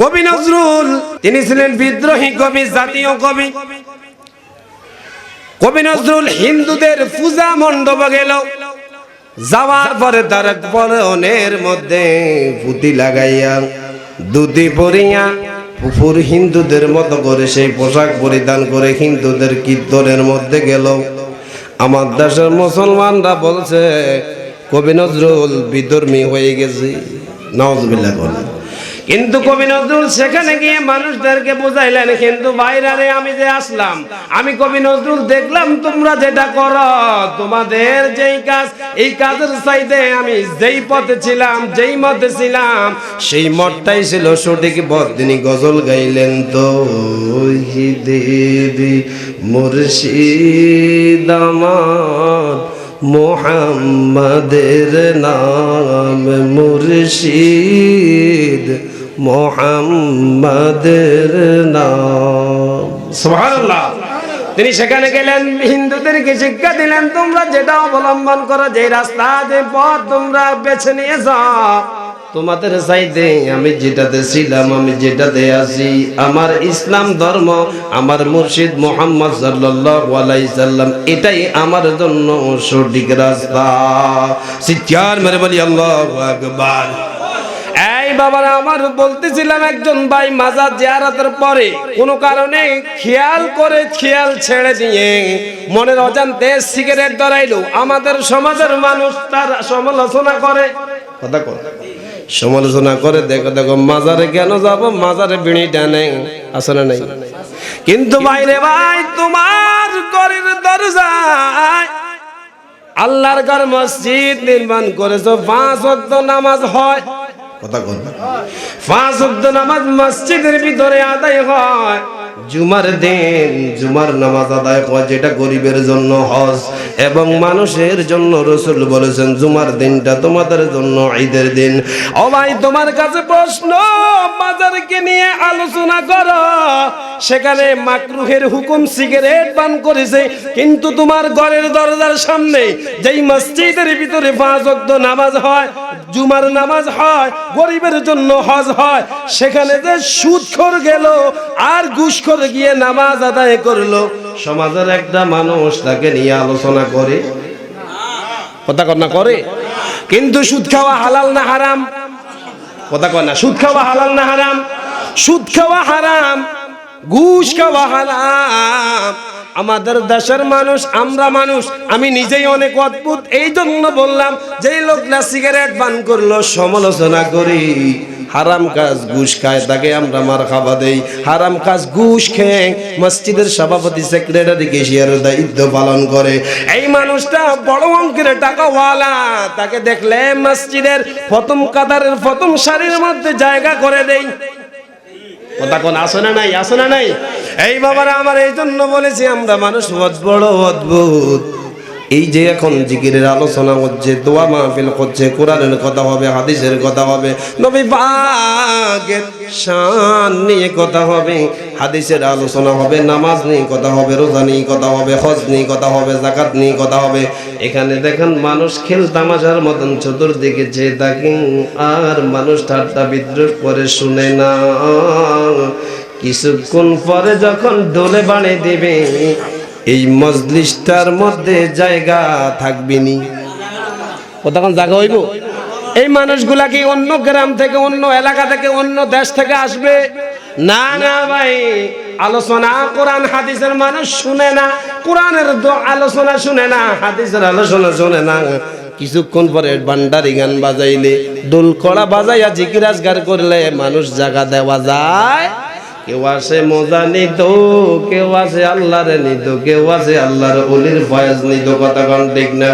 কবি নজরুল, তিনি ছিলেন বিদ্রোহী কবি, জাতীয় কবি। কবি নজরুল হিন্দুদের পূজা মণ্ডপ গেল। যাওয়ার পরে তার পরনের মধ্যে পুঁতি লাগাইয়া দুধি পরিয়া পুকুর হিন্দুদের মতো করে সেই পোশাক পরিধান করে হিন্দুদের কীর্তনের মধ্যে গেল। আমার দেশের মুসলমানরা বলছে, কবি নজরুল বিধর্মী হয়ে গেছে। নওয়াজবিল্লাহ বলে কিন্তু কবি নজরুল সেখানে গিয়ে মানুষদেরকে বুঝাইলেন কিন্তু বাইরে আমি যে আসলাম, আমি কবি নজরুল দেখলাম, তোমরা যেটা করো, তোমাদের যেই কাজ, এই কাজের চাইতে আমি যেই পথে ছিলাম, যেই মতে ছিলাম, সেই মতটাই ছিল সঠিক পথ। তিনি গজল গাইলেন তো দেবী মুর্শিদ মোহাম্মদের নাম মুর্শিদ মোহাম্মদের নাম। সুবহানাল্লাহ। তিনি সেখানে গেলেন হিন্দুদেরকে শিক্ষা দিলেন তোমরা যেটা অবলম্বন করো যে রাস্তা যে পথ তোমরা বেছে নিয়ে যাও। তোমাদের চাইতে আমি যেটাতে ছিলাম আমি যেটাতে আছি আমার ইসলাম ধর্ম আমার মুর্শিদ মোহাম্মদ সাল্লাম এটাই আমার জন্য সঠিক রাস্তা। সিচার মেরে বলি আল্লাহু আকবার। বাবারা আমার বলতেছিলাম একজন ভাই মাজার জিয়ারতের পরে কোনো কারণে খেয়াল করে খেয়াল ছেড়ে দিয়ে মনের অজান্তে সিগারেট ধরাইলো। আমাদের সমাজের মানুষ তার সমালোচনা করে। কথা কর সমালোচনা করে দেখো দেখো মাজারে কেন যাব? মাজারে বিড়িটা নেই আসলে নেই? কিন্তু বাইরে ভাই তোমার ঘরের দরজায় আল্লাহর ঘর মসজিদ নির্মাণ করেছ পাঁচ ওয়াক্ত নামাজ হয়। কথা কর পাঁচ ওয়াক্ত নামাজ মসজিদের ভিতরে আদায় হয়। জুমার দিন, জুমার নামাজ আদায় হয়, যেটা গরিবের জন্য হজ। এবং মানুষের জন্য রসুল বলেছেন, জুমার দিনটা তোমাদের জন্য ঈদের দিন। ও ভাই তোমার কাছে প্রশ্ন, বাজারকে নিয়ে আলোচনা করো। সেখানে মাকরুহের হুকুম সিগারেট পান করেছে, কিন্তু তোমার ঘরের দরজার সামনে যেই মসজিদের ভিতরে পাঁচ ওয়াক্ত নামাজ হয় জুমার নামাজ হয়, গরিবের জন্য হজ হয়, সেখানে যে সুদখোর গেল আর ঘুষখোর গিয়ে নামাজ আদায় করল। সমাজের একটা মানুষ তাকে নিয়ে আলোচনা করে। কথা কন্যা করে। কিন্তু সুদ খাওয়া হালাল না হারাম? কথা না, সুদ খাওয়া হালাল না হারাম? সুদ খাওয়া হারাম। ঘুষ খাওয়া হারাম। আমাদের দেশের মানুষ, আমরা মানুষ, আমি নিজেই অনেক অদ্ভুত। এই জন্য বললাম, যেই লোকটা সিগারেট পান করল, সমালোচনা করি। হারাম কাজ ঘুষ খায়, তাকে আমরা মার খাওয়া দেই। হারাম কাজ ঘুষ খেয়ে মসজিদের সভাপতি, সেক্রেটারি কেশিয়ার দায়িত্ব পালন করে। এই মানুষটা বড় অঙ্কের টাকাওয়ালা। তাকে দেখলে মসজিদের প্রথম কাতারের প্রথম সারির মধ্যে জায়গা করে দেই। কথা কোন আসে না নাই? আসে না নাই? এই বাবারা, আমার এই জন্য বলেছি, আমরা মানুষ বড় অদ্ভুত। এই যে এখন জিকিরের আলোচনা হচ্ছে, দোয়া মাহফিল করছে, কোরআনের কথা হবে, হাদিসের কথা হবে, নবী পাকের শান নিয়ে কথা হবে, হাদিসের আলোচনা হবে, নামাজ নিয়ে কথা হবে, রোজা নিয়ে কথা হবে, হজ নিয়ে কথা হবে জাকাত নিয়ে কথা হবে। এখানে দেখেন মানুষ খেল তামাশার মতন চতুর্দিকে চেয়ে থাকেন আর মানুষ ঠাট্টা বিদ্রোহ করে শুনে না। কিছুক্ষণ পরে যখন ডোলে বাড়ে দিবে এই মজলিসটার মধ্যে জায়গা থাকবিনি। ও জায়গা হইব? এই মানুষগুলা কি অন্য গ্রাম থেকে, অন্য এলাকা থেকে, অন্য দেশ থেকে আসবে? না না ভাই, আলোচনা কোরআন, হাদিসের মানুষ শুনে না, কোরআনের আলোচনা শুনে না, হাদিসের আলোচনা শুনে না। কিছুক্ষণ পরে বান্ডারি গান বাজাইলে দোল কড়া বাজাইয়া জিকিরাজগার করলে মানুষ জায়গা দেওয়া যায়। কেউ আসে মজা নিত, কেউ আসে আল্লাহরে নিত, কেউ আসে আল্লাহর অলির বয়স নিত, কথা কন ঠিক না